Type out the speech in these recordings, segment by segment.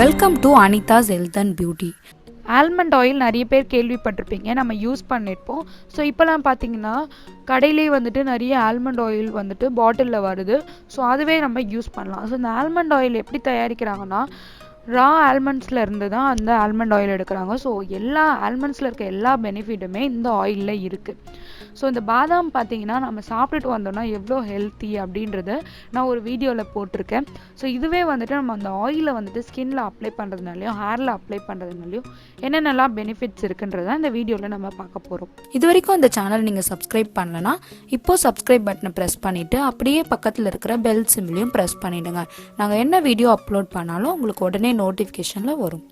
Welcome to Anita's health and beauty almond oil நிறைய பேர் கேள்விப்பட்டிருப்பீங்க. நம்ம யூஸ் பண்ணியிருப்போம் ஸோ இப்போலாம் பார்த்தீங்கன்னா கடையிலே வந்துட்டு நிறைய ஆல்மண்ட் ஆயில் வந்துட்டு பாட்டிலில் வருது. ஸோ அதுவே நம்ம யூஸ் பண்ணலாம். ஸோ இந்த ஆல்மண்ட் ஆயில் எப்படி தயாரிக்கிறாங்கன்னா ரா ஆல்மண்ட்ஸில் இருந்து தான் அந்த ஆல்மண்ட் ஆயில் எடுக்கிறாங்க. ஸோ எல்லா ஆல்மண்ட்ஸில் இருக்க எல்லா பெனிஃபிட்டுமே இந்த ஆயிலில் இருக்குது ஸோ இந்த பாதாம் பார்த்தீங்கன்னா நம்ம சாப்பிட்டுட்டு வந்தோம்னா எவ்வளோ ஹெல்த்தி அப்படின்றத நான் ஒரு வீடியோவில் போட்டிருக்கேன். ஸோ இதுவே வந்துட்டு நம்ம அந்த ஆயிலை வந்துட்டு ஸ்கின்ல அப்ளை பண்ணுறதுனாலையும் ஹேரில் அப்ளை பண்ணுறதுனாலையும் என்னென்னலாம் பெனிஃபிட்ஸ் இருக்குன்றத இந்த வீடியோவில் நம்ம பார்க்க போகிறோம் இது வரைக்கும் இந்த சேனல் நீங்கள் சப்ஸ்கிரைப் பண்ணலன்னா இப்போ சப்ஸ்கிரைப் பட்டனை ப்ரெஸ் பண்ணிவிட்டு அப்படியே பக்கத்தில் இருக்கிற பெல் சிம்லையும் ப்ரெஸ் பண்ணிவிடுங்க நாங்கள் என்ன வீடியோ அப்லோட் பண்ணாலும் உங்களுக்கு உடனே நோட்டிஃபிகேஷனில் வரும்.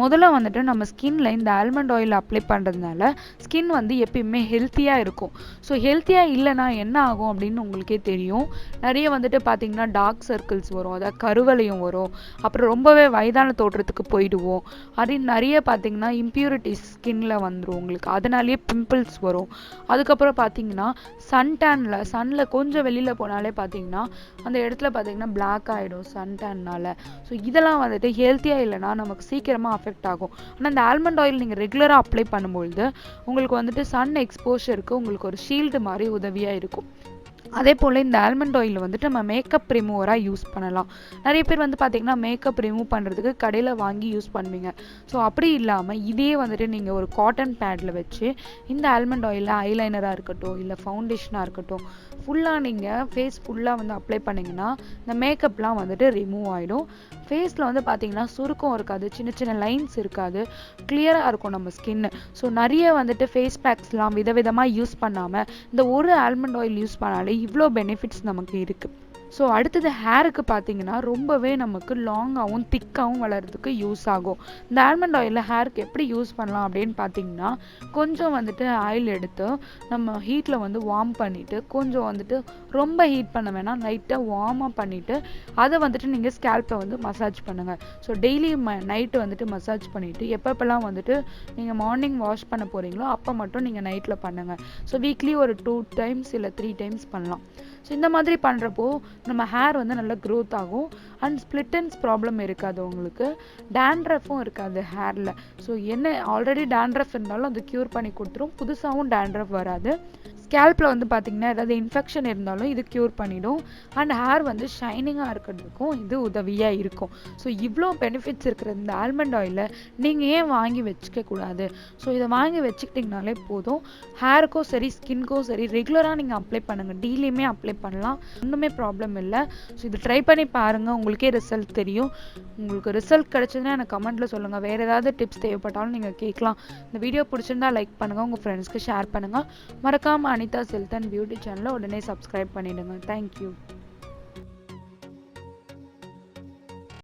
முதல்ல வந்துட்டு நம்ம ஸ்கின்ல இந்த ஆல்மண்ட் ஆயில் அப்ளை பண்ணுறதுனால ஸ்கின் வந்து எப்பயுமே ஹெல்த்தியாக இருக்கும். ஸோ ஹெல்த்தியாக இல்லைன்னா என்ன ஆகும் அப்படின்னு உங்களுக்கே தெரியும். நிறைய வந்துட்டு பார்த்தீங்கன்னா டார்க் சர்க்கிள்ஸ் வரும் அதாவது கருவலையும் வரும். அப்புறம் ரொம்பவே வயதான தோற்றத்துக்கு போயிடுவோம். அப்படின்னு நிறைய பார்த்தீங்கன்னா இம்ப்யூரிட்டிஸ் ஸ்கின்ல வந்துடும் உங்களுக்கு. அதனாலேயே பிம்பிள்ஸ் வரும். அதுக்கப்புறம் பார்த்தீங்கன்னா சன் டேனில் சன்னில் கொஞ்சம் வெளியில் போனாலே பார்த்தீங்கன்னா அந்த இடத்துல பார்த்தீங்கன்னா பிளாக் ஆகிடும் சன் டேன்னால் ஸோ இதெல்லாம் வந்துட்டு ஹெல்த்தியாக இல்லைன்னா நமக்கு சீக்கிரமாக அஃபெக்ட் ஆகும். ஆனால் இந்த ஆல்மண்ட் ஆயில் நீங்கள் ரெகுலராக அப்ளை பண்ணும்பொழுது உங்களுக்கு வந்துட்டு சன் எக்ஸ்போஷருக்கு உங்களுக்கு ஒரு ஷீல்டு மாதிரி உதவியாக இருக்கும். அதே போல் இந்த ஆல்மண்ட் ஆயில் வந்துட்டு நம்ம மேக்கப் ரிமூவராக யூஸ் பண்ணலாம். நிறைய பேர் வந்து பார்த்தீங்கன்னா மேக்கப் ரிமூவ் பண்ணுறதுக்கு கடையில் வாங்கி யூஸ் பண்ணுவீங்க. ஸோ அப்படி இல்லாமல் இதே வந்துட்டு நீங்கள் ஒரு காட்டன் பேடில் வச்சு இந்த ஆல்மண்ட் ஆயிலில் ஐலைனராக இருக்கட்டும் இல்லை ஃபவுண்டேஷனாக இருக்கட்டும் ஃபுல்லாக நீங்கள் ஃபேஸ் ஃபுல்லாக வந்து அப்ளை பண்ணிங்கன்னா இந்த மேக்கப்லாம் வந்துட்டு ரிமூவ் ஆகிடும் ஃபேஸில் வந்து பார்த்தீங்கன்னா சுருக்கம் இருக்காது சின்ன சின்ன லைன்ஸ் இருக்காது கிளியராக இருக்கும் நம்ம ஸ்கின்னு ஸோ நிறைய வந்துட்டு ஃபேஸ் பேக்ஸ்லாம் விதவிதமாக யூஸ் பண்ணாமல் இந்த ஒரு ஆல்மண்ட் ஆயில் யூஸ் பண்ணாலே இவ்வளோ பெனிஃபிட்ஸ் நமக்கு இருக்குது ஸோ அடுத்தது ஹேருக்கு பார்த்தீங்கன்னா ரொம்பவே நமக்கு லாங்காகவும் திக்காகவும் வளர்கிறதுக்கு யூஸ் ஆகும். இந்த ஆல்மண்ட் ஆயிலில் ஹேருக்கு எப்படி யூஸ் பண்ணலாம் அப்படின்னு பார்த்தீங்கன்னா கொஞ்சம் வந்துட்டு ஆயில் எடுத்து நம்ம ஹீட்டில் வந்து வார்ம் பண்ணிவிட்டு கொஞ்சம் வந்துட்டு ரொம்ப ஹீட் பண்ண வேணாம் லைட்டாக வார்மாக பண்ணிவிட்டு அதை வந்துட்டு நீங்கள் ஸ்கேல்ப்பை வந்து மசாஜ் பண்ணுங்கள் ஸோ டெய்லி ம நைட்டு வந்துட்டு மசாஜ் பண்ணிவிட்டு எப்பப்பெல்லாம் வந்துட்டு நீங்கள் மார்னிங் வாஷ் பண்ண போகிறீங்களோ அப்போ மட்டும் நீங்கள் நைட்டில் பண்ணுங்கள் ஸோ வீக்லி ஒரு டூ டைம்ஸ் இல்லை த்ரீ டைம்ஸ் பண்ணலாம். ஸோ இந்த மாதிரி பண்ணுறப்போ நம்ம ஹேர் வந்து நல்லா க்ரோத் ஆகும். அண்ட் ஸ்ப்ளிட்டன்ஸ் ப்ராப்ளம் இருக்காது உங்களுக்கு. டேண்ட்ரஃபும் இருக்காது ஹேரில் ஸோ என்ன ஆல்ரெடி டேண்ட்ரஃப் இருந்தாலும் அது க்யூர் பண்ணி கொடுத்துரும். புதுசாகவும் டேண்ட்ரஃப் வராது. ஸ்கேல்பில் வந்து பார்த்தீங்கன்னா ஏதாவது இன்ஃபெக்ஷன் இருந்தாலும் இது க்யூர் பண்ணிடும். அண்ட் ஹேர் வந்து ஷைனிங்காக இருக்கிறதுக்கும் இது உதவியாக இருக்கும். ஸோ இவ்வளோ பெனிஃபிட்ஸ் இருக்கிற இந்த ஆல்மண்ட் ஆயிலை நீங்கள் ஏன் வாங்கி வச்சுக்கக்கூடாது ஸோ இதை வாங்கி வச்சுக்கிட்டிங்கனாலே போதும். ஹேருக்கும் சரி ஸ்கின்க்கும் சரி ரெகுலராக நீங்கள் அப்ளை பண்ணுங்கள் டெய்லியுமே அப்ளை பண்ணலாம். ஒன்றுமே ப்ராப்ளம் இல்லை. ஸோ இது ட்ரை பண்ணி பாருங்கள் உங்களுக்கே ரிசல்ட் தெரியும். உங்களுக்கு ரிசல்ட் கிடச்சதுன்னா எனக்கு கமெண்ட்டில் சொல்லுங்கள் வேறு ஏதாவது டிப்ஸ் தேவைப்பட்டாலும் நீங்கள் கேட்கலாம். இந்த வீடியோ பிடிச்சிருந்தா லைக் பண்ணுங்கள் உங்கள் ஃப்ரெண்ட்ஸ்க்கு ஷேர் பண்ணுங்கள் மறக்காமல் அனிதா ஹெல்த் அண்ட் பியூட்டி சேனலை உடனே சப்ஸ்கிரைப் பண்ணிவிடுங்க தேங்க்யூ